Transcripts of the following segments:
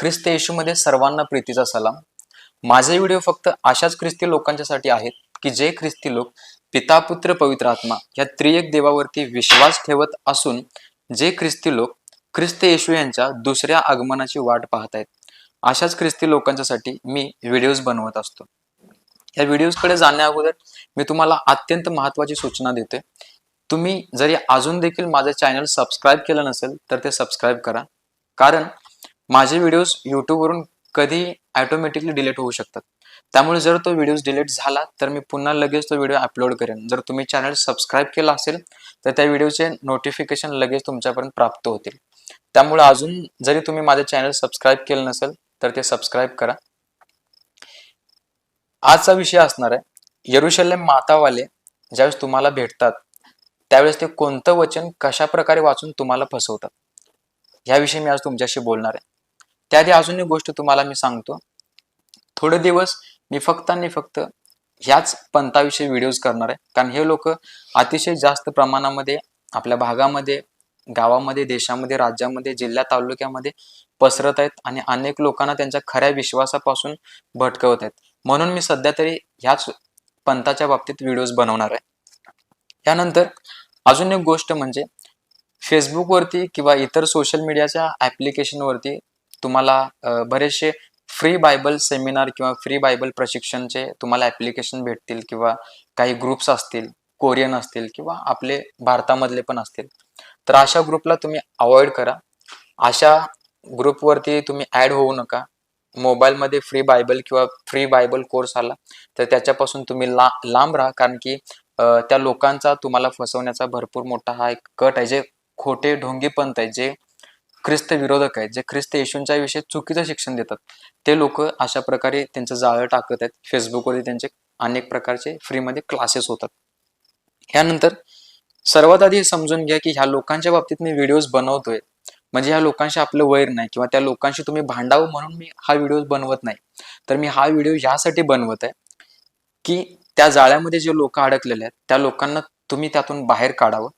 ख्रिस्त येशूमध्ये सर्वांना प्रीतीचा सलाम. माझे व्हिडिओ फक्त अशाच ख्रिस्ती लोकांच्यासाठी आहेत की जे ख्रिस्ती लोक पिता पुत्र पवित्र आत्मा या त्रिएक देवावरती विश्वास ठेवत असून जे ख्रिस्ती लोक ख्रिस्त येशू यांच्या दुसऱ्या आगमनाची वाट पाहत आहेत अशाच ख्रिस्ती लोकांच्यासाठी मी व्हिडिओज बनवत असतो. या व्हिडिओजकडे जाण्या अगोदर मी तुम्हाला अत्यंत महत्वाची सूचना देते तुम्ही जरी अजून देखील माझं चॅनल सबस्क्राईब केलं नसेल तर ते सबस्क्राईब करा. कारण माझे व्हिडिओज यूट्यूबवरून कधी ॲटोमॅटिकली डिलीट होऊ शकतात. त्यामुळे जर तो व्हिडिओज डिलीट झाला तर मी पुन्हा लगेच तो व्हिडिओ अपलोड करेन. जर तुम्ही चॅनल सबस्क्राईब केला असेल तर त्या व्हिडिओचे नोटिफिकेशन लगेच तुमच्यापर्यंत प्राप्त होतील. त्यामुळे अजून जरी तुम्ही माझे चॅनल सबस्क्राईब केलं नसेल तर ते सबस्क्राईब करा. आजचा विषय असणार आहे यरुशलेम मातावाले ज्यावेळेस तुम्हाला भेटतात त्यावेळेस ते कोणतं वचन कशा प्रकारे वाचून तुम्हाला फसवतात? ह्याविषयी मी आज तुमच्याशी बोलणार आहे. त्याआधी अजून एक गोष्ट तुम्हाला मी सांगतो. थोडे दिवस मी फक्त आणि फक्त ह्याच पंथाविषयी व्हिडिओज करणार आहे. कारण हे लोक अतिशय जास्त प्रमाणामध्ये आपल्या भागामध्ये गावामध्ये देशामध्ये राज्यामध्ये जिल्ह्या तालुक्यामध्ये पसरत आहेत आणि अनेक लोकांना त्यांच्या खऱ्या विश्वासापासून भटकवत आहेत. म्हणून मी सध्या तरी ह्याच पंथाच्या बाबतीत व्हिडिओज बनवणार आहे. यानंतर अजून एक गोष्ट म्हणजे फेसबुकवरती किंवा इतर सोशल मीडियाच्या ॲप्लिकेशनवरती तुम्हाला बरेचसे फ्री बायबल सेमिनार किंवा फ्री बायबल प्रशिक्षणचे तुम्हाला ॲप्लिकेशन भेटतील किंवा काही ग्रुप्स असतील कोरियन असतील किंवा आपले भारतामधले पण असतील. तर अशा ग्रुपला तुम्ही अवॉइड करा. अशा ग्रुपवरती तुम्ही ॲड होऊ नका. मोबाईलमध्ये फ्री बायबल किंवा फ्री बायबल कोर्स आला तर त्याच्यापासून तुम्ही ला लांब राहा. कारण की त्या लोकांचा तुम्हाला फसवण्याचा भरपूर मोठा हा एक कट आहे. जे खोटे ढोंगी पंत आहे जे ख्रिस्त विरोधक आहेत जे ख्रिस्त येशूंच्या विषयी चुकीचं शिक्षण देतात. ते लोक अशा प्रकारे त्यांचं जाळं टाकत आहेत. फेसबुकवरती त्यांचे अनेक प्रकारचे फ्रीमध्ये क्लासेस होतात. यानंतर सर्वात आधी समजून घ्या की ह्या लोकांच्या बाबतीत मी व्हिडिओज बनवतोय. म्हणजे ह्या लोकांशी आपलं वैर नाही किंवा त्या लोकांशी तुम्ही भांडावं म्हणून मी हा व्हिडिओ बनवत नाही. तर मी हा व्हिडिओ यासाठी बनवत आहे की त्या जाळ्यामध्ये जे लोक अडकलेले आहेत त्या लोकांना तुम्ही त्यातून बाहेर काढावं.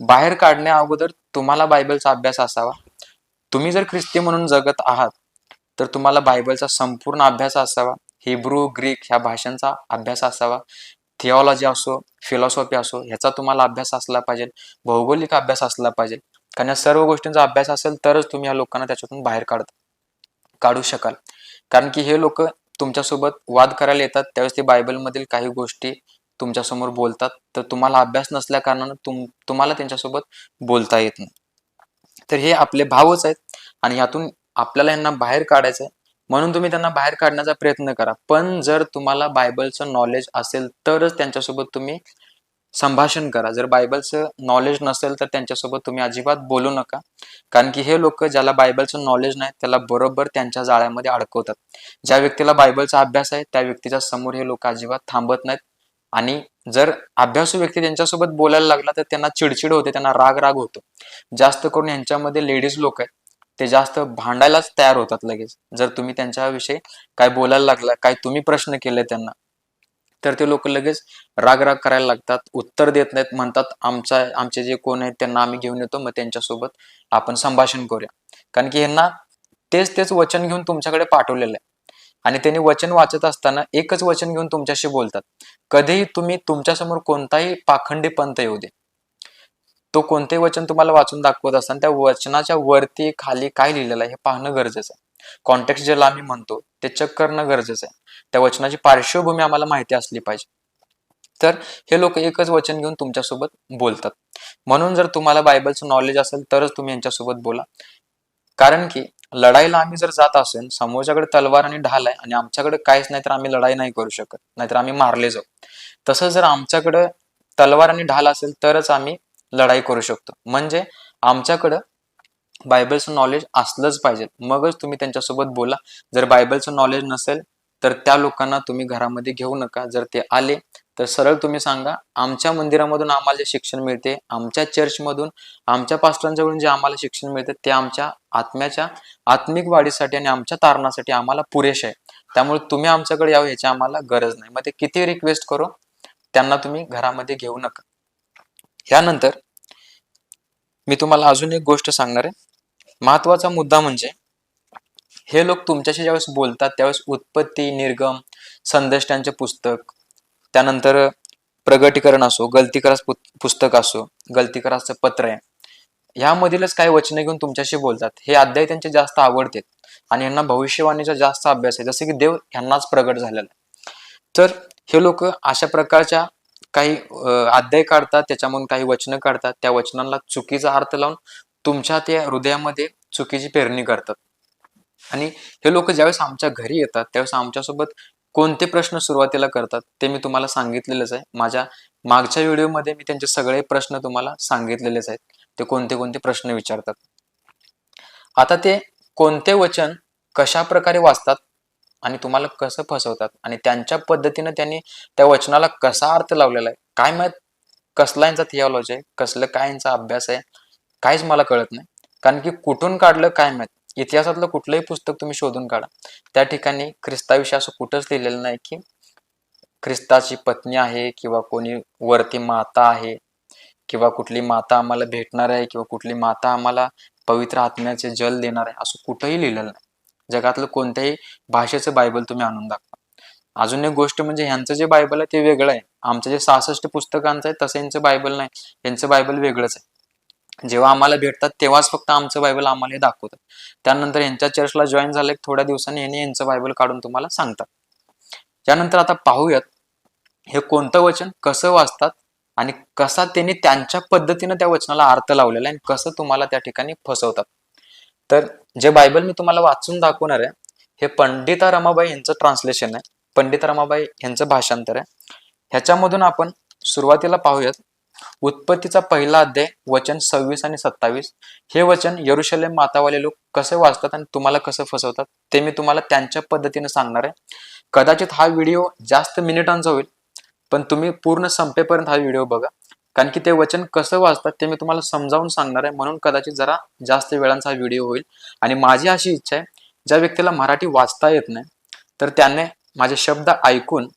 बाहेर काढण्या अगोदर तुम्हाला बायबलचा अभ्यास असावा. तुम्ही जर ख्रिस्ती म्हणून जगत आहात तर तुम्हाला बायबलचा संपूर्ण अभ्यास असावा हिब्रू ग्रीक ह्या भाषांचा अभ्यास असावा थिओलॉजी असो फिलॉसॉफी असो ह्याचा तुम्हाला अभ्यास असला पाहिजे भौगोलिक अभ्यास असला पाहिजे. कारण या सर्व गोष्टींचा अभ्यास असेल तरच तुम्ही या लोकांना त्याच्यातून बाहेर काढत काढू शकाल. कारण की हे लोक तुमच्यासोबत वाद करायला येतात त्यावेळेस ते बायबलमधील काही गोष्टी तुमच्यासमोर बोलतात तर तुम्हाला अभ्यास नसल्या कारणानं तुम तुम्हाला त्यांच्यासोबत बोलता येत नाही. तर हे आपले भावच आहेत आणि यातून आपल्याला यांना बाहेर काढायचं आहे म्हणून तुम्ही त्यांना बाहेर काढण्याचा प्रयत्न करा. पण जर तुम्हाला बायबलचं नॉलेज असेल तरच त्यांच्यासोबत तुम्ही संभाषण करा. जर बायबलचं नॉलेज नसेल तर त्यांच्यासोबत तुम्ही अजिबात बोलू नका. कारण की हे लोक ज्याला बायबलचं नॉलेज नाही त्याला बरोबर त्यांच्या जाळ्यामध्ये अडकवतात. ज्या व्यक्तीला बायबलचा अभ्यास आहे त्या व्यक्तीच्या समोर हे लोक अजिबात थांबत नाहीत. आणि जर अभ्यासू व्यक्ती त्यांच्यासोबत बोलायला लागला तर त्यांना चिडचिड होते त्यांना राग राग होतो. जास्त करून यांच्यामध्ये लेडीज लोक आहेत ते जास्त भांडायलाच तयार होतात लगेच. जर तुम्ही त्यांच्याविषयी काय बोलायला लागला काय तुम्ही प्रश्न केले त्यांना तर ते लोक लगेच राग राग करायला लागतात उत्तर देत नाहीत म्हणतात आमचा आमचे जे कोण आहेत त्यांना आम्ही घेऊन येतो मग त्यांच्यासोबत आपण संभाषण करूया. कारण की यांना तेच तेच वचन घेऊन तुमच्याकडे पाठवलेलं आहे. आणि त्यांनी वचन वाचत असताना एकच वचन घेऊन तुमच्याशी बोलतात. कधीही तुम्ही तुमच्यासमोर कोणताही पाखंडी पंत येऊ दे. तो कोणतेही वचन तुम्हाला वाचून दाखवत असताना त्या वचनाच्या वरती खाली काय लिहिलेलं आहे हे पाहणं गरजेचं आहे. कॉन्टेक्स्ट ज्याला आम्ही म्हणतो ते चेक करणं गरजेचं आहे. त्या वचनाची पार्श्वभूमी आम्हाला माहिती असली पाहिजे. तर हे लोक एकच वचन घेऊन तुमच्यासोबत बोलतात. म्हणून जर तुम्हाला बायबलचं नॉलेज असेल तरच तुम्ही यांच्यासोबत बोला. कारण की लढाईला आम्ही जर जात असेल समोरच्याकडे तलवार आणि ढाल आहे आणि आमच्याकडे काहीच नाही तर आम्ही लढाई नाही करू शकत. नाहीतर आम्ही मारले जाऊ. तसं जर आमच्याकडे तलवार आणि ढाल असेल तरच आम्ही लढाई करू शकतो. म्हणजे आमच्याकडं बायबलचं नॉलेज असलंच पाहिजे. मगच तुम्ही त्यांच्यासोबत बोला. जर बायबलचं नॉलेज नसेल तर त्या लोकांना तुम्ही घरामध्ये घेऊ नका. जर ते आले तर सरळ तुम्ही सांगा आमच्या मंदिरामधून आम्हाला जे शिक्षण मिळते आमच्या चर्चमधून आमच्या पास्टरांच्याकडून जे आम्हाला शिक्षण मिळते ते आमच्या आत्म्याच्या आत्मिक वाढीसाठी आणि आमच्या तारणासाठी आम्हाला पुरेसे आहे. त्यामुळे तुम्ही आमच्याकडे यावं याची आम्हाला गरज नाही. मग ते किती रिक्वेस्ट करू त्यांना तुम्ही घरामध्ये घेऊ नका. यानंतर मी तुम्हाला अजून एक गोष्ट सांगणार आहे. महत्त्वाचा मुद्दा म्हणजे हे लोक तुमच्याशी ज्यावेळेस बोलतात त्यावेळेस उत्पत्ती निर्गम संदेष्टांचे पुस्तक त्यानंतर प्रगटीकरण असो गलतीकरास पुस्तक असो गलतीकराचं पत्र आहे. ह्यामधीलच काही वचने घेऊन तुमच्याशी बोलतात. हे अध्याय त्यांचे जास्त आवडते आणि यांना भविष्यवाणीचा जास्त अभ्यास आहे. जसं की देव यांनाच प्रगट झालेला आहे. तर हे लोक अशा प्रकारच्या काही अध्याय काढतात त्याच्यामधून काही वचनं काढतात. त्या वचनांना चुकीचा अर्थ लावून तुमच्या त्या हृदयामध्ये चुकीची पेरणी करतात. आणि हे लोक ज्यावेळेस आमच्या घरी येतात त्यावेळेस आमच्यासोबत कोणते प्रश्न सुरुवातीला करतात ते मी तुम्हाला सांगितलेलंच आहे. माझ्या मागच्या व्हिडिओमध्ये मी त्यांचे सगळे प्रश्न तुम्हाला सांगितलेलेच आहेत. ते कोणते कोणते प्रश्न विचारतात. आता ते कोणते वचन कशा प्रकारे वाचतात आणि तुम्हाला कसं फसवतात आणि त्यांच्या पद्धतीनं त्यांनी त्या वचनाला कसा अर्थ लावलेला आहे. काय माहीत कसला यांचा थिओलॉजी आहे कसलं काय यांचा अभ्यास आहे काहीच मला कळत नाही. कारण की कुठून काढलं काय माहीत? इतिहासातलं कुठलंही पुस्तक तुम्ही शोधून काढा. त्या ठिकाणी ख्रिस्ताविषयी असं कुठंच लिहिलेलं नाही की ख्रिस्ताची पत्नी आहे किंवा कोणी वरती माता आहे किंवा कुठली माता आम्हाला भेटणार आहे किंवा कुठली माता आम्हाला पवित्र आत्म्याचे जल देणार आहे असं कुठंही लिहिलेलं नाही. जगातलं कोणत्याही भाषेचं बायबल तुम्ही आणून दाखवा. अजून एक गोष्ट म्हणजे ह्यांचं जे बायबल आहे ते वेगळं आहे. आमचं जे सहासष्ट पुस्तकांचं आहे तसं यांचं बायबल नाही. यांचं बायबल वेगळंच आहे. जेव्हा आम्हाला भेटतात तेव्हाच फक्त आमचं बायबल आम्हाला हे दाखवतात. त्यानंतर यांच्या चर्चला जॉईन झाले थोड्या दिवसांनी यांनी यांचं बायबल काढून तुम्हाला सांगतात. त्यानंतर आता पाहूयात हे कोणतं वचन कसं वाचतात आणि कसा त्यांनी त्यांच्या पद्धतीनं त्या वचनाला अर्थ लावलेला आहे आणि कसं तुम्हाला त्या ठिकाणी फसवतात. तर जे बायबल मी तुम्हाला वाचून दाखवणार आहे हे पंडिता रमाबाई यांचं ट्रान्सलेशन आहे. पंडिता रमाबाई यांचं भाषांतर आहे. ह्याच्यामधून आपण सुरुवातीला पाहूयात उत्पत्तीचा पहिला अध्याय वचन सव्वीस आणि सत्तावीस. हे वचन यरुशलेम मातावाले लोक कसे वाचतात आणि तुम्हाला कसं फसवतात ते मी तुम्हाला त्यांच्या पद्धतीने सांगणार आहे. कदाचित हा व्हिडिओ जास्त मिनिटांचा होईल पण तुम्ही पूर्ण संपेपर्यंत हा व्हिडिओ बघा. कारण की ते वचन कसं वाचतात ते मी तुम्हाला समजावून सांगणार आहे. म्हणून कदाचित जरा जास्त वेळांचा हा व्हिडिओ होईल. आणि माझी अशी इच्छा आहे ज्या व्यक्तीला मराठी वाचता येत नाही तर त्याने माझे शब्द ऐकून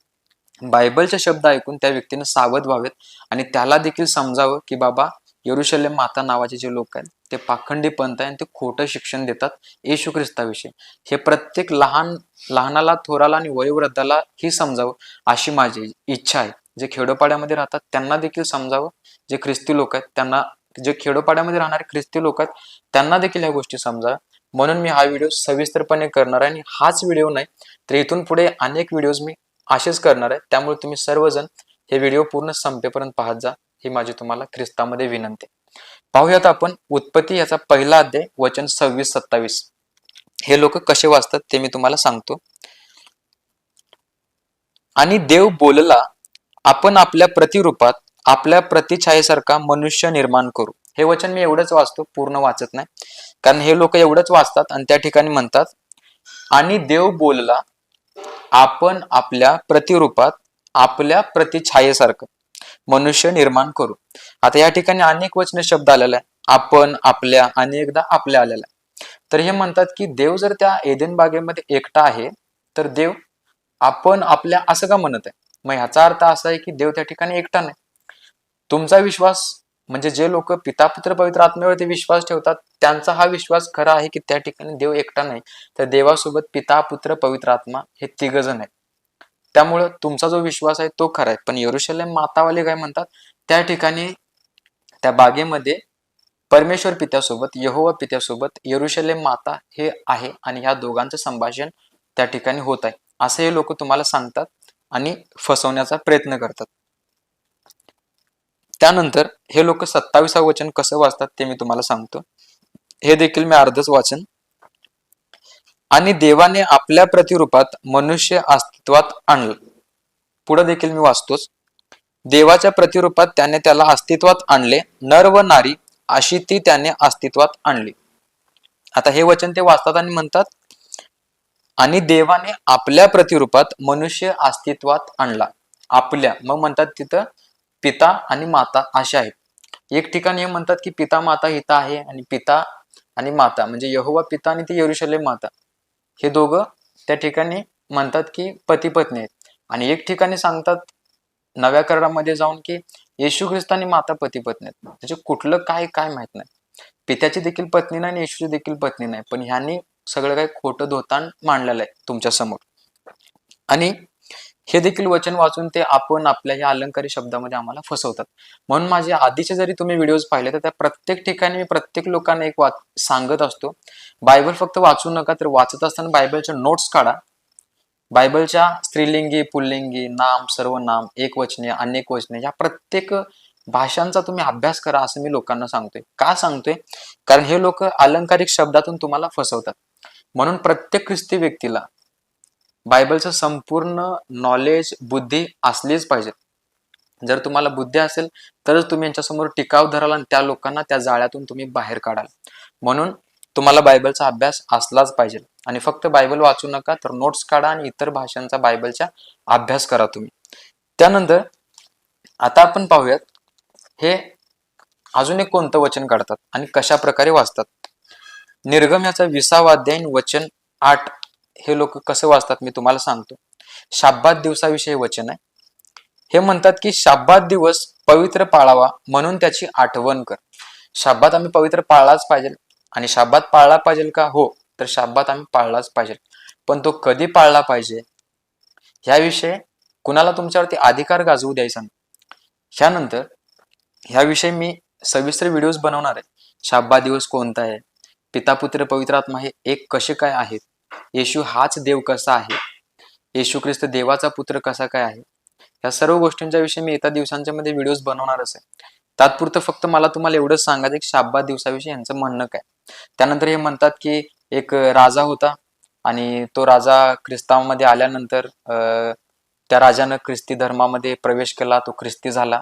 बायबलचे शब्द ऐकून त्या व्यक्तीने सावध व्हावेत आणि त्याला देखील समजावं की बाबा यरुशलेम माता नावाचे जे लोक आहेत ते पाखंडी पंत आहे आणि ते खोटं शिक्षण देतात येशू ख्रिस्ताविषयी. हे प्रत्येक लहान लहानाला थोराला आणि वयोवृद्धाला ही समजावं अशी माझी इच्छा आहे. जे खेडोपाड्यामध्ये राहतात त्यांना देखील समजावं. जे ख्रिस्ती लोक आहेत त्यांना जे खेडोपाड्यामध्ये राहणारे ख्रिस्ती लोक आहेत त्यांना देखील ह्या गोष्टी समजाव्या. म्हणून मी हा व्हिडिओ सविस्तरपणे करणार आहे आणि हाच व्हिडिओ नाही तर इथून पुढे अनेक व्हिडिओज मी असेच करणार आहे. त्यामुळे तुम्ही सर्वजण हे व्हिडिओ पूर्ण संपेपर्यंत पाहत जा. ही माझी तुम्हाला ख्रिस्तामध्ये विनंती पाहूयात आपण उत्पत्ती याचा पहिला अध्याय वचन सव्वीस सत्तावीस. हे लोक कसे वाचतात ते मी तुम्हाला सांगतो. आणि देव बोलला आपण आपल्या प्रतिरूपात आपल्या प्रतिछायेसारखा मनुष्य निर्माण करू. हे वचन मी एवढंच वाचतो पूर्ण वाचत नाही. कारण हे लोक एवढंच वाचतात आणि त्या ठिकाणी म्हणतात आणि देव बोलला आपण आपल्या प्रतिरूपात आपल्या प्रतिछायेसारखं मनुष्य निर्माण करू. आता या ठिकाणी अनेक वचन शब्द आलेला आहे आपण आपल्या अनेकदा आपल्या आलेला आहे. तर हे म्हणतात की देव जर त्या एदेन बागेमध्ये एकटा आहे तर देव आपण आपल्या असं का म्हणत आहे? मग ह्याचा अर्थ असा आहे की देव त्या ठिकाणी एकटा नाही. तुमचा विश्वास म्हणजे जे लोक पिता पुत्र पवित्र आत्म्यावरती विश्वास ठेवतात त्यांचा हा विश्वास खरा आहे की त्या ठिकाणी देव एकटा नाही. तर देवासोबत पिता पुत्र पवित्र आत्मा हे तिघ जण आहेत. त्यामुळं तुमचा जो विश्वास आहे तो खरा आहे. पण यरुशलेम मातावाले काय म्हणतात? त्या ठिकाणी त्या बागेमध्ये परमेश्वर पित्यासोबत यहोवा पित्यासोबत यरुशलेम माता हे आहे आणि ह्या दोघांचं संभाषण त्या ठिकाणी होत आहे. असं हे लोक तुम्हाला सांगतात आणि फसवण्याचा प्रयत्न करतात. त्यानंतर हे लोक सत्तावीसा वचन कसं वाचतात ते मी तुम्हाला सांगतो. हे देखील मी अर्धच वाचन. आणि देवाने आपल्या प्रतिरूपात मनुष्य अस्तित्वात आणलं. पुढे देखील मी वाचतोच. देवाच्या प्रतिरूपात त्याने त्याला अस्तित्वात आणले नर व नारी अशी ती त्याने अस्तित्वात आणली. आता हे वचन ते वाचतात आणि म्हणतात आणि देवाने आपल्या प्रतिरूपात मनुष्य अस्तित्वात आणला. आपल्या. मग म्हणतात तिथं पिता आणि माता अशा आहेत. एक ठिकाणी हे म्हणतात की पिता माता हिता आहे आणि पिता आणि माता म्हणजे यहोवा पिता आणि ती यरुशलेम माता. हे दोघं त्या ठिकाणी म्हणतात की पती पत्नी आहेत. आणि एक ठिकाणी सांगतात नव्या करारामध्ये जाऊन की येशू ख्रिस्त आणि माता पती पत्नी आहेत. म्हणजे कुठलं काय काय माहीत नाही. पित्याची देखील पत्नी नाही आणि येशूची देखील पत्नी नाही. पण ह्यांनी सगळं काही खोटं धोतान मांडलेलं आहे तुमच्यासमोर. आणि हे देखील वचन वाचून ते आपण आपल्या या अलंकारी शब्दामध्ये आम्हाला फसवतात. म्हणून माझे आधीचे जरी तुम्ही व्हिडिओज पाहिले तर त्या प्रत्येक ठिकाणी मी प्रत्येक लोकांना एक वाच सांगत असतो. बायबल फक्त वाचू नका तर वाचत असताना बायबलच्या नोट्स काढा. बायबलच्या स्त्रीलिंगी पुल्लिंगी नाम सर्वनाम एक वचने अनेक वचने या प्रत्येक भाषांचा तुम्ही अभ्यास करा असं मी लोकांना सांगतोय. का सांगतोय? कारण हे लोक अलंकारिक शब्दातून तुम्हाला फसवतात. म्हणून प्रत्येक ख्रिस्ती व्यक्तीला बायबलचं संपूर्ण नॉलेज बुद्धी असलीच पाहिजे. जर तुम्हाला बुद्धी असेल तरच तुम्ही यांच्यासमोर टिकाव धराल आणि त्या लोकांना त्या जाळ्यातून तुम्ही बाहेर काढाल. म्हणून तुम्हाला बायबलचा अभ्यास असलाच पाहिजे. आणि फक्त बायबल वाचू नका तर नोट्स काढा आणि इतर भाषांचा बायबलचा अभ्यास करा तुम्ही. त्यानंतर आता आपण पाहूयात हे अजून एक कोणतं वचन काढतात आणि कशा प्रकारे वाचतात? निर्गम याचा विसावा वचन आठ हे लोक कसं वाचतात मी तुम्हाला सांगतो. शाब्बात दिवसाविषयी वचन आहे. हे म्हणतात की शाब्बात दिवस पवित्र पाळावा म्हणून त्याची आठवण कर. शाब्बात आम्ही पवित्र पाळलाच पाहिजे आणि शाब्बात पाळला पाहिजे का? हो तर शाब्बात आम्ही पाळलाच पाहिजे. पण तो कधी पाळला पाहिजे? ह्याविषयी कुणाला तुमच्यावरती अधिकार गाजवू द्यायचा नाही. ह्यानंतर ह्याविषयी मी सविस्तर व्हिडिओज बनवणार आहे. शाब्बा दिवस कोणता आहे? पिता पुत्र पवित्र आत्मा हे एक कसे काय आहेत? येशू हाच देव कसा आहे? येशू ख्रिस्त देवाचा पुत्र कसा काय आहे? या सर्व गोष्टींच्या विषयी मी येत्या दिवसांच्या मध्ये व्हिडिओज बनवणारच आहे. तात्पुरतं फक्त मला तुम्हाला एवढंच सांगायचं की शाब्बा दिवसाविषयी यांचं म्हणणं काय? त्यानंतर हे म्हणतात की एक राजा होता आणि तो राजा ख्रिस्तामध्ये आल्यानंतर अं, त्या राजानं ख्रिस्ती धर्मामध्ये प्रवेश केला तो ख्रिस्ती झाला.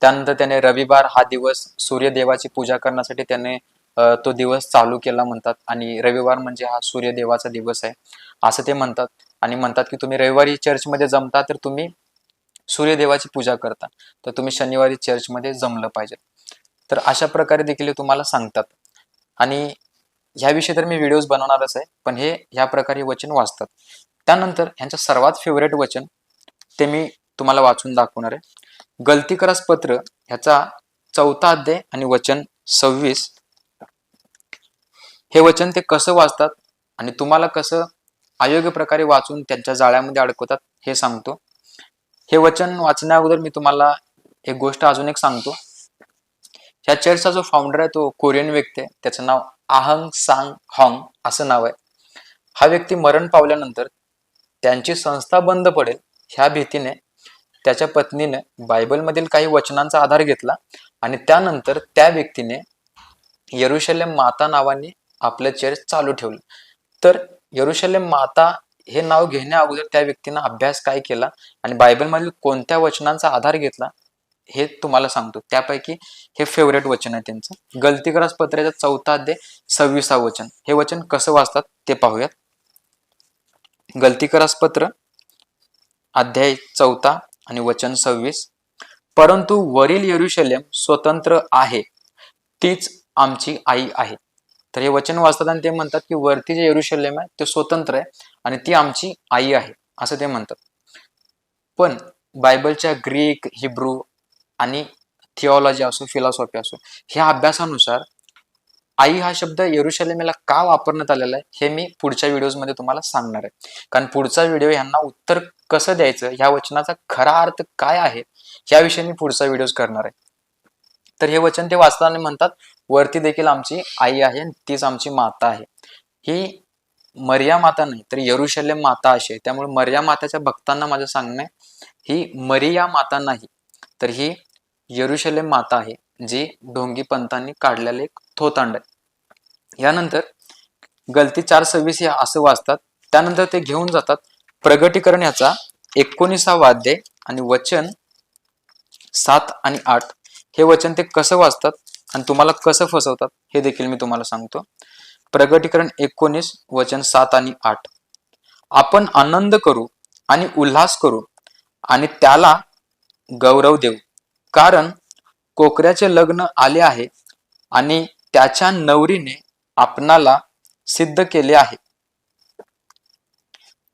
त्यानंतर त्याने रविवार हा दिवस सूर्यदेवाची पूजा करण्यासाठी त्याने तो दिवस चालू केला म्हणतात आणि रविवार म्हणजे हा सूर्यदेवाचा दिवस आहे. असं ते म्हणतात आणि म्हणतात की तुम्ही रविवारी चर्चमध्ये जमता तर तुम्ही सूर्यदेवाची पूजा करता. तर तुम्ही शनिवारी चर्चमध्ये जमलं पाहिजे. तर अशा प्रकारे देखील तुम्हाला सांगतात. आणि ह्याविषयी तर मी व्हिडिओज बनवणारच आहे पण हे ह्या प्रकारे वचन वाचतात. त्यानंतर ह्यांचं सर्वात फेवरेट वचन ते मी तुम्हाला वाचून दाखवणार आहे. गलती करास पत्र ह्याचा चौथा अध्याय आणि वचन सव्वीस हे वचन ते कसं वाचतात आणि तुम्हाला कसं अयोग्य प्रकारे वाचून त्यांच्या जाळ्यामध्ये अडकवतात हे सांगतो. हे वचन वाचण्या अगोदर मी तुम्हाला एक गोष्ट अजून एक सांगतो. ह्या चर्चचा जो फाउंडर आहे तो कोरियन व्यक्ती आहे. त्याचं नाव आहंग सांग हॉंग असं नाव आहे. हा व्यक्ती मरण पावल्यानंतर त्यांची संस्था बंद पडेल ह्या भीतीने त्याच्या पत्नीने बायबलमधील काही वचनांचा आधार घेतला आणि त्यानंतर त्या व्यक्तीने यरुशलेम माता नावाने आपलं चर्च चालू ठेवलं. तर यरुशलेम माता हे नाव घेण्या अगोदर त्या व्यक्तीनं अभ्यास काय केला आणि बायबलमधील कोणत्या वचनांचा आधार घेतला हे तुम्हाला सांगतो. त्यापैकी हे फेवरेट वचन आहे त्यांचं. गलतीग्रास पत्राचा चौथा अध्याय सव्वीसा वचन. हे वचन कसं वाचतात ते पाहूयात. गलतीकरास पत्र अध्याय चौथा आणि वचन सव्वीस. परंतु वरील यरुशलेम स्वतंत्र आहे तीच आमची आई आहे. तर हे वचन वाचतात आणि ते म्हणतात की वरती जे येरुशल्यम आहे ते स्वतंत्र आहे आणि ती आमची आई आहे असं ते म्हणतात. पण बायबलच्या ग्रीक हिब्रू आणि थिओलॉजी असो फिलॉसॉफी असो ह्या अभ्यासानुसार आई हा शब्द यरुशलेमेला का वापरण्यात आलेला आहे हे मी पुढच्या व्हिडिओमध्ये तुम्हाला सांगणार आहे. कारण पुढचा व्हिडिओ यांना उत्तर कसं द्यायचं ह्या वचनाचा खरा अर्थ काय आहे याविषयी मी पुढचा व्हिडिओ करणार आहे. तर हे वचन ते वाचताना म्हणतात वरती देखील आमची आई आहे तीच आमची माता आहे. ही मर्या माता नाही तर यरुशलेम माता अशी आहे. त्यामुळे मर्या माताच्या भक्तांना माझं सांगणं आहे ही मरिया माता नाही तर ही यरुशलेम माता आहे जी ढोंगी पंतांनी काढलेले एक थोतांड आहे. यानंतर गलती चार सव्वीस या असं वाचतात त्यानंतर ते घेऊन जातात. प्रगटीकरण याचा एकोणीसावा अध्याय आणि वचन सात आणि आठ. हे वचन ते कसं वाचतात? आणि तुम्हाला कसं फसवतात हे देखील मी तुम्हाला सांगतो. प्रगटीकरण एकोणीस वचन सात आणि आठ. आपण आनंद करू आणि उल्हास करू आणि त्याला गौरव देऊ. कारण कोकऱ्याचे लग्न आले आहे आणि त्याच्या नवरीने आपणाला सिद्ध केले आहे.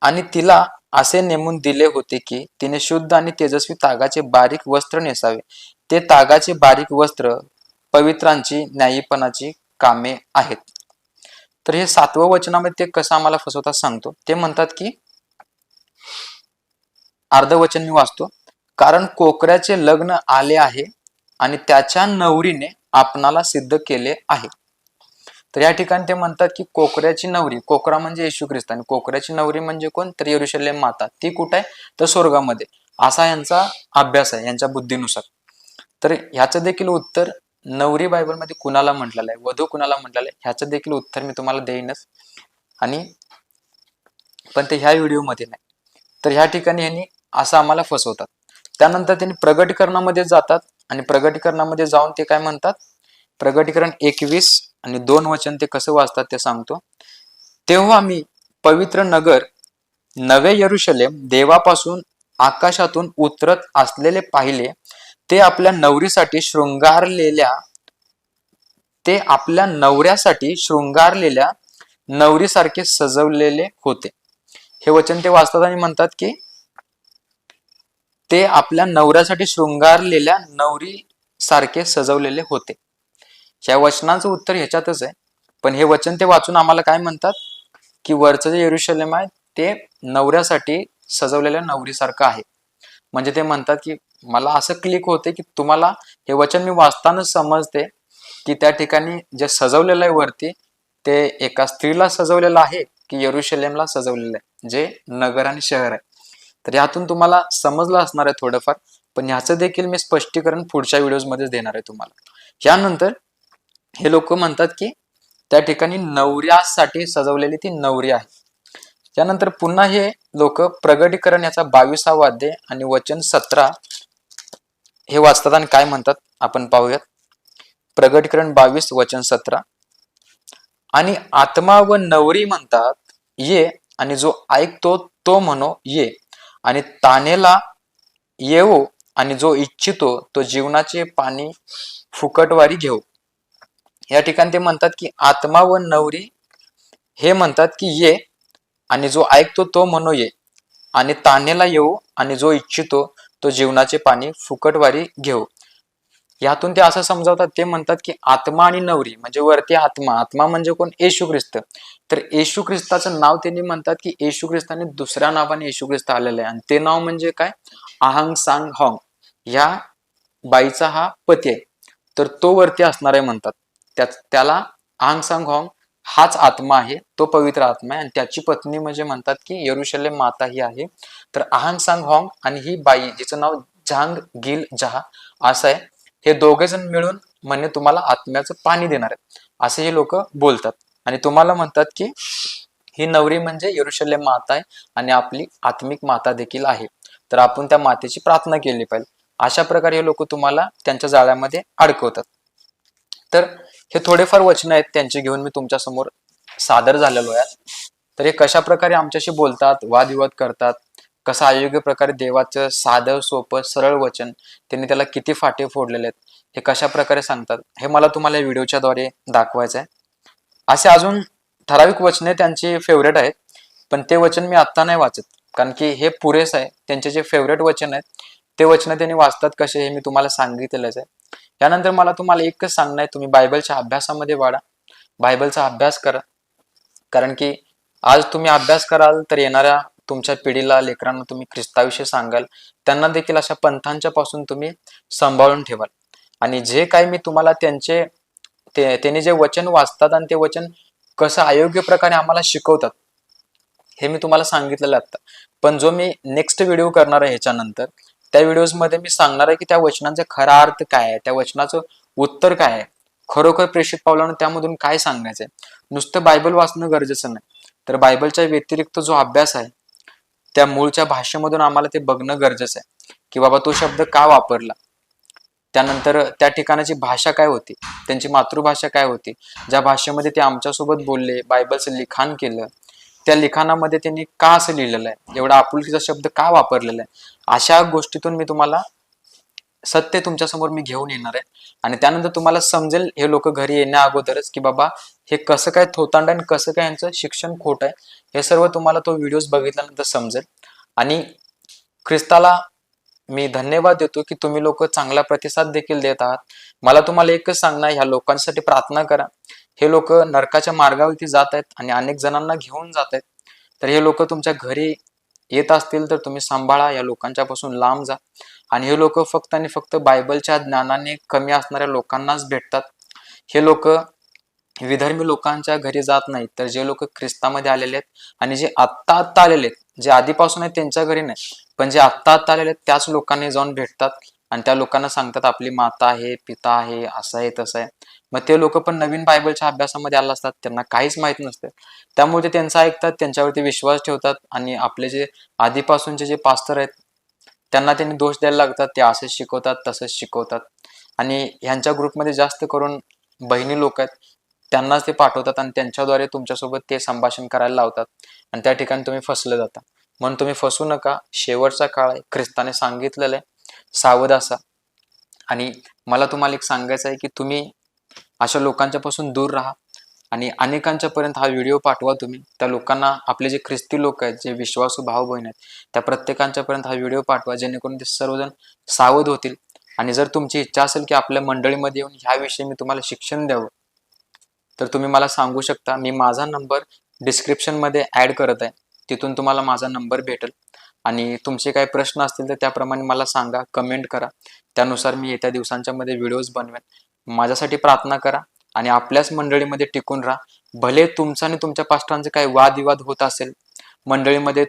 आणि तिला असे नेमून दिले होते की तिने शुद्ध आणि तेजस्वी तागाचे बारीक वस्त्र नेसावे. ते तागाचे बारीक वस्त्र पवित्रांची न्यायीपणाची कामे आहेत. तर हे सातवं वचनामध्ये ते कसं आम्हाला फसवतात सांगतो. ते म्हणतात की अर्धवचन मी वाचतो. कारण कोकऱ्याचे लग्न आले आहे आणि त्याच्या नवरीने आपणाला सिद्ध केले आहे. तर या ठिकाणी ते म्हणतात की कोकऱ्याची नवरी कोकरा म्हणजे येशू ख्रिस्त आणि कोकऱ्याची नवरी म्हणजे कोण? तर यरुशलेम माता. ती कुठे आहे? तर स्वर्गामध्ये. असा यांचा अभ्यास आहे यांच्या बुद्धीनुसार. तर ह्याचं देखील उत्तर नवरी बायबलमध्ये कुणाला म्हटलेलं आहे? वधू कुणाला म्हटलेलं आहे? ह्याचं देखील उत्तर मी तुम्हाला देईनच. आणि पण ते ह्या व्हिडिओमध्ये नाही. तर ह्या ठिकाणी यांनी असं आम्हाला फसवतात. त्यानंतर त्यांनी प्रगटीकरणामध्ये जातात आणि प्रगटीकरणामध्ये जाऊन ते काय म्हणतात? प्रगटीकरण एकवीस आणि दोन वचन ते कसं वाचतात ते सांगतो. तेव्हा मी पवित्र नगर नवे यरुशलेम देवापासून आकाशातून उतरत असलेले पाहिले ते आपल्या नवरीसाठी शृंगारलेल्या ते आपल्या नवऱ्यासाठी शृंगारलेल्या नवरीसारखे सजवलेले होते. हे वचन ते वाचतात आणि म्हणतात की ते आपल्या नवऱ्यासाठी शृंगारलेल्या नवरी सारखे सजवलेले होते. या वचनाचं उत्तर ह्याच्यातच आहे. पण हे वचन ते वाचून आम्हाला काय म्हणतात? की वरचं जे येरुशलेम आहे ते नवऱ्यासाठी सजवलेल्या नवरीसारखं आहे. म्हणजे ते म्हणतात की मला असं क्लिक होते की तुम्हाला हे वचन मी वाचताना समजते की त्या ठिकाणी जे सजवलेलं आहे वरती ते एका स्त्रीला सजवलेलं आहे की यरुशलेमला सजवलेलं आहे जे नगर आणि शहर आहे. तर यातून तुम्हाला समजलं असणार आहे थोडंफार पण ह्याचं देखील मी स्पष्टीकरण पुढच्या व्हिडिओजमध्येच देणार आहे तुम्हाला. यानंतर हे लोक म्हणतात की त्या ठिकाणी नवऱ्यासाठी सजवलेली ती नवरी आहे. त्यानंतर पुन्हा हे लोक प्रगटीकरण याचा बावीसावा अध्याय आणि वचन सतरा हे वाचतात आणि काय म्हणतात? आपण पाहूयात. प्रगटीकरण बावीस वचन सतरा. आणि आत्मा व नवरी म्हणतात ये. आणि जो ऐकतो तो म्हणो ये. आणि तानेला येऊ आणि जो इच्छितो तो जीवनाचे पाणी फुकटवारी घेऊ या ठिकाणी ते म्हणतात की आत्मा व नवरी हे म्हणतात की ये. आणि जो ऐकतो तो म्हणो ये. आणि तानेला येऊ आणि जो इच्छितो तो जीवनाचे पाणी फुकटवारी घेऊ. यातून ते असं समजावतात ते म्हणतात की आत्मा आणि नवरी म्हणजे वरती आत्मा आत्मा म्हणजे कोण? येशू ख्रिस्त. तर येशू ख्रिस्ताचं नाव त्यांनी म्हणतात की येशू ख्रिस्ताने दुसऱ्या नावाने येशू ख्रिस्त आलेलं आहे. आणि ते नाव म्हणजे काय? आहंग सांग हॉंग. ह्या बाईचा हा पती आहे. तर तो वरती असणार आहे म्हणतात. त्या त्याला आहंग सांग हॉंग हाच आत्मा आहे तो पवित्र आत्मा आहे. आणि त्याची पत्नी म्हणजे म्हणतात की यरुशलेम माता ही आहे. तर आहान सांग हॉंग आणि ही बाई जिचं नाव झांग गिल जहा असं आहे. हे दोघे जण मिळून म्हणजे तुम्हाला आत्म्याचं पाणी देणार आहे असे हे लोक बोलतात. आणि तुम्हाला म्हणतात की ही नवरी म्हणजे यरुशलेम माता आहे आणि आपली आत्मिक माता देखील आहे. तर आपण त्या मातेची प्रार्थना केली पाहिजे. अशा प्रकारे हे लोक तुम्हाला त्यांच्या जाळ्यामध्ये अडकवतात. तर हे थोडेफार वचन आहेत त्यांचे घेऊन मी तुमच्यासमोर सादर झालेलो आहे. तर हे कशा प्रकारे आमच्याशी बोलतात वादविवाद करतात कसं अयोग्य प्रकारे देवाचं साधं सोपं सरळ वचन त्यांनी त्याला किती फाटे फोडलेले आहेत हे कशा प्रकारे सांगतात हे मला तुम्हाला या व्हिडिओच्या द्वारे दाखवायचं आहे. असे अजून ठराविक वचने त्यांची फेवरेट आहेत पण ते वचन मी आत्ता नाही वाचत कारण की हे पुरेस आहे. त्यांचे जे फेवरेट वचन आहेत ते वचन त्यांनी वाचतात कसे हे मी तुम्हाला सांगितलेलंच आहे. यानंतर मला तुम्हाला एकच सांगणं आहे तुम्ही बायबलच्या अभ्यासामध्ये वाढा. बायबलचा अभ्यास करा. कारण की आज तुम्ही अभ्यास कराल तर येणाऱ्या तुमच्या पिढीला लेकरांना तुम्ही ख्रिस्ताविषयी सांगाल. त्यांना देखील अशा पंथांच्या पासून तुम्ही सांभाळून ठेवाल. आणि जे काही मी तुम्हाला त्यांचे ते त्यांनी जे वचन वाचतात आणि ते वचन कसं अयोग्य प्रकारे आम्हाला शिकवतात हे मी तुम्हाला सांगितलेलं आता. पण जो मी नेक्स्ट व्हिडिओ करणार आहे ह्याच्यानंतर त्या व्हिडिओजमध्ये मी सांगणार आहे की त्या वचनाचा खरा अर्थ काय आहे त्या वचनाचं उत्तर काय आहे खरोखर प्रेषित पावलानं त्यामधून काय सांगायचंय. नुसतं बायबल वाचणं गरजेचं नाही. तर बायबलच्या व्यतिरिक्त जो अभ्यास आहे त्या मूळच्या भाषेमधून आम्हाला ते बघणं गरजेचं आहे. की बाबा तो शब्द का वापरला? त्यानंतर त्या ठिकाणाची भाषा काय होती? त्यांची मातृभाषा काय होती? ज्या भाषेमध्ये ते आमच्यासोबत बोलले बायबलचं लिखाण केलं त्या लिखाणामध्ये त्यांनी का असं लिहिलेलं आहे? एवढा आपुलकीचा शब्द का वापरलेला आहे? अशा गोष्टीतून मी तुम्हाला सत्य तुमच्यासमोर मी घेऊन येणार आहे. आणि त्यानंतर तुम्हाला समजेल हे लोक घरी येण्या अगोदरच की बाबा हे कसं काय थोतांड आणि कसं काय यांचं शिक्षण खोट आहे हे सर्व तुम्हाला तो व्हिडिओज बघितल्यानंतर समजेल. आणि ख्रिस्ताला मी धन्यवाद देतो की तुम्ही लोक चांगला प्रतिसाद देखील देत आहात. मला तुम्हाला एकच सांगणं ह्या लोकांसाठी प्रार्थना करा. हे लोक नरकाच्या मार्गावरती जात आहेत आणि अनेक जणांना घेऊन जात आहेत. तर हे लोक तुमच्या घरी येत असतील तर तुम्ही सांभाळा या लोकांच्या पासून लांब जा. आणि हे लोक फक्त आणि फक्त बायबलच्या ज्ञानाने कमी असणाऱ्या लोकांनाच भेटतात. हे लोक विधर्मी लोकांच्या घरी जात नाहीत तर जे लोक ख्रिस्तामध्ये आलेले आहेत आणि जे आत्ता आत्ता आलेले आहेत जे आधीपासून आहेत त्यांच्या घरी नाही पण जे आत्ता आत्ता आलेले आहेत त्याच लोकांनी जाऊन भेटतात. आणि त्या लोकांना सांगतात आपली माता आहे पिता आहे असं आहे तसं आहे. मग ते लोक पण नवीन बायबलच्या अभ्यासामध्ये आले असतात त्यांना काहीच माहीत नसते. त्यामुळे ते त्यांचं ऐकतात त्यांच्यावरती विश्वास ठेवतात आणि आपले जे आधीपासूनचे जे पास्तर आहेत त्यांना त्यांनी दोष द्यायला लागतात ते असंच शिकवतात तसंच शिकवतात. आणि ह्यांच्या ग्रुपमध्ये जास्त करून बहिणी लोक आहेत त्यांनाच ते पाठवतात आणि त्यांच्याद्वारे तुमच्यासोबत ते संभाषण करायला लावतात. आणि त्या ठिकाणी तुम्ही फसले जाता. म्हणून तुम्ही फसू नका शेवटचा काळ आहे. ख्रिस्ताने सांगितलेलं आहे सावध असा. आणि मला तुम्हाला एक सांगायचं आहे की तुम्ही अशा लोकांच्यापासून दूर राहा. आणि अनेकांच्या पर्यंत हा व्हिडिओ पाठवा तुम्ही. त्या लोकांना आपले जे ख्रिस्ती लोक आहेत जे विश्वासू भाऊ बहीण आहेत त्या प्रत्येकांच्या पर्यंत हा व्हिडिओ पाठवा. जेणेकरून ते सर्वजण सावध होतील. आणि जर तुमची इच्छा असेल की आपल्या मंडळीमध्ये येऊन ह्याविषयी मी तुम्हाला शिक्षण द्यावं तर तुम्ही मला सांगू शकता मी माझा नंबर डिस्क्रिप्शनमध्ये ॲड करत आहे. तिथून तुम्हाला माझा नंबर भेटेल. आणि तुमचे काही प्रश्न असतील तर त्याप्रमाणे मला सांगा कमेंट करा. त्यानुसार मी येत्या दिवसांच्या मध्ये व्हिडिओज बनवेन. माझ्यासाठी प्रार्थना करा आणि आपल्याच मंडळीमध्ये टिकून राहा. भले तुमचा आणि तुमच्या पास्टरांचे काही वादविवाद होत असेल मंडळीमध्ये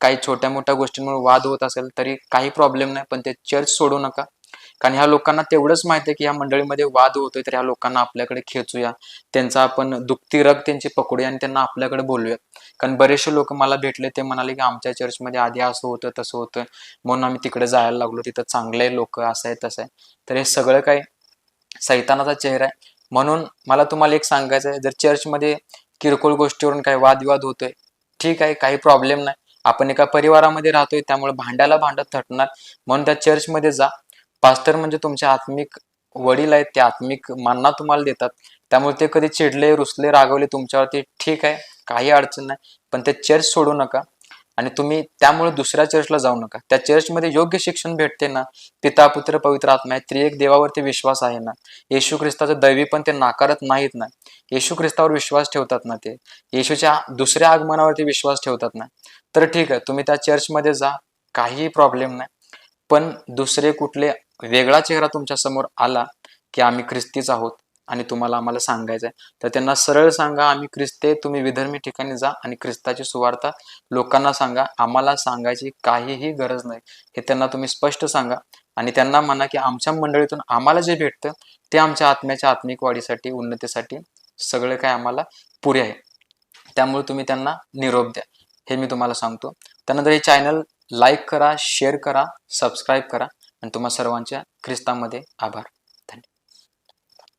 काही छोट्या मोठ्या गोष्टींमुळे वाद होत असेल तरी काही प्रॉब्लेम नाही पण ते चर्च सोडू नका. कारण ह्या लोकांना तेवढंच माहिती आहे की या मंडळीमध्ये वाद होतोय तर ह्या लोकांना आपल्याकडे खेचूया. त्यांचा आपण दुखती रग त्यांची पकडूया आणि त्यांना आपल्याकडे बोलूया. कारण बरेचसे लोक मला भेटले ते म्हणाले की आमच्या चर्चमध्ये आधी असं होतं तसं होतं. म्हणून आम्ही तिकडे जायला लागलो तिथं चांगले लोक असं आहे तसं आहे. तर हे सगळं काही सैतानाचा चेहरा आहे. म्हणून मला तुम्हाला एक सांगायचं आहे जर चर्चमध्ये किरकोळ गोष्टीवरून काही वादविवाद होतोय ठीक आहे काही प्रॉब्लेम नाही. आपण एका परिवारामध्ये राहतोय त्यामुळे भांड्याला भांडत थटणार. म्हणून त्या चर्चमध्ये जा. पास्टर म्हणजे तुमचे आत्मिक वडील आहेत ते आत्मिक मानना तुम्हाला देतात. त्यामुळे ते कधी चिडले रुसले रागवले तुमच्यावरती ठीक आहे काही अडचण नाही. पण ते चर्च सोडू नका. आणि तुम्ही त्यामुळे दुसऱ्या चर्चला जाऊ नका. त्या चर्चमध्ये योग्य शिक्षण भेटते ना पिता पुत्र पवित्र आत्मा आहे त्रिएक देवावरती विश्वास आहे ना. येशू ख्रिस्ताचं दैवी पण ते नाकारत नाहीत ना. येशू ख्रिस्तावर विश्वास ठेवतात ना ते. येशूच्या दुसऱ्या आगमनावरती विश्वास ठेवतात ना. तर ठीक आहे तुम्ही त्या चर्चमध्ये जा काहीही प्रॉब्लेम नाही. पण दुसरे कुठले वेगळा चेहरा तुमच्यासमोर आला की आम्ही ख्रिस्तीच आहोत आणि तुम्हाला आम्हाला सांगायचं आहे तर त्यांना सरळ सांगा आम्ही ख्रिस्ते तुम्ही विधर्मी ठिकाणी जा आणि ख्रिस्ताची सुवार्ता लोकांना सांगा. आम्हाला सांगायची काहीही गरज नाही. हे त्यांना तुम्ही स्पष्ट सांगा. आणि त्यांना म्हणा की आमच्या मंडळीतून आम्हाला जे भेटतं ते आमच्या आत्म्याच्या आत्मिक वाढीसाठी उन्नतीसाठी सगळं काय आम्हाला पुरे आहे. त्यामुळे तुम्ही त्यांना निरोप द्या. हे मी तुम्हाला सांगतो. त्यानंतर हे चॅनल लाईक करा शेअर करा सबस्क्राईब करा. आणि तुम्हा सर्वांच्या ख्रिस्तामध्ये आभार.